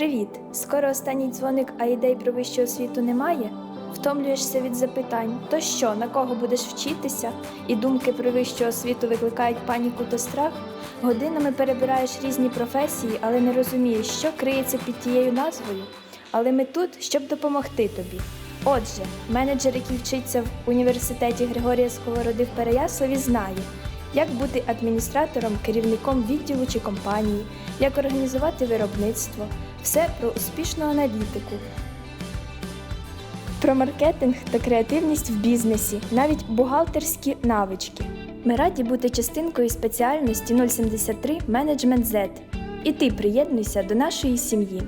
Привіт! Скоро останній дзвоник, а ідей про вищу освіту немає? Втомлюєшся від запитань, то що, на кого будеш вчитися? І думки про вищу освіту викликають паніку та страх? Годинами перебираєш різні професії, але не розумієш, що криється під тією назвою. Але ми тут, щоб допомогти тобі. Отже, менеджер, який вчиться в університеті Григорія Сковороди в Переяславі, знає, як бути адміністратором, керівником відділу чи компанії, як організувати виробництво, все про успішну аналітику, про маркетинг та креативність в бізнесі, навіть бухгалтерські навички. Ми раді бути частинкою спеціальності 073 Management Z. І ти приєднуйся до нашої сім'ї.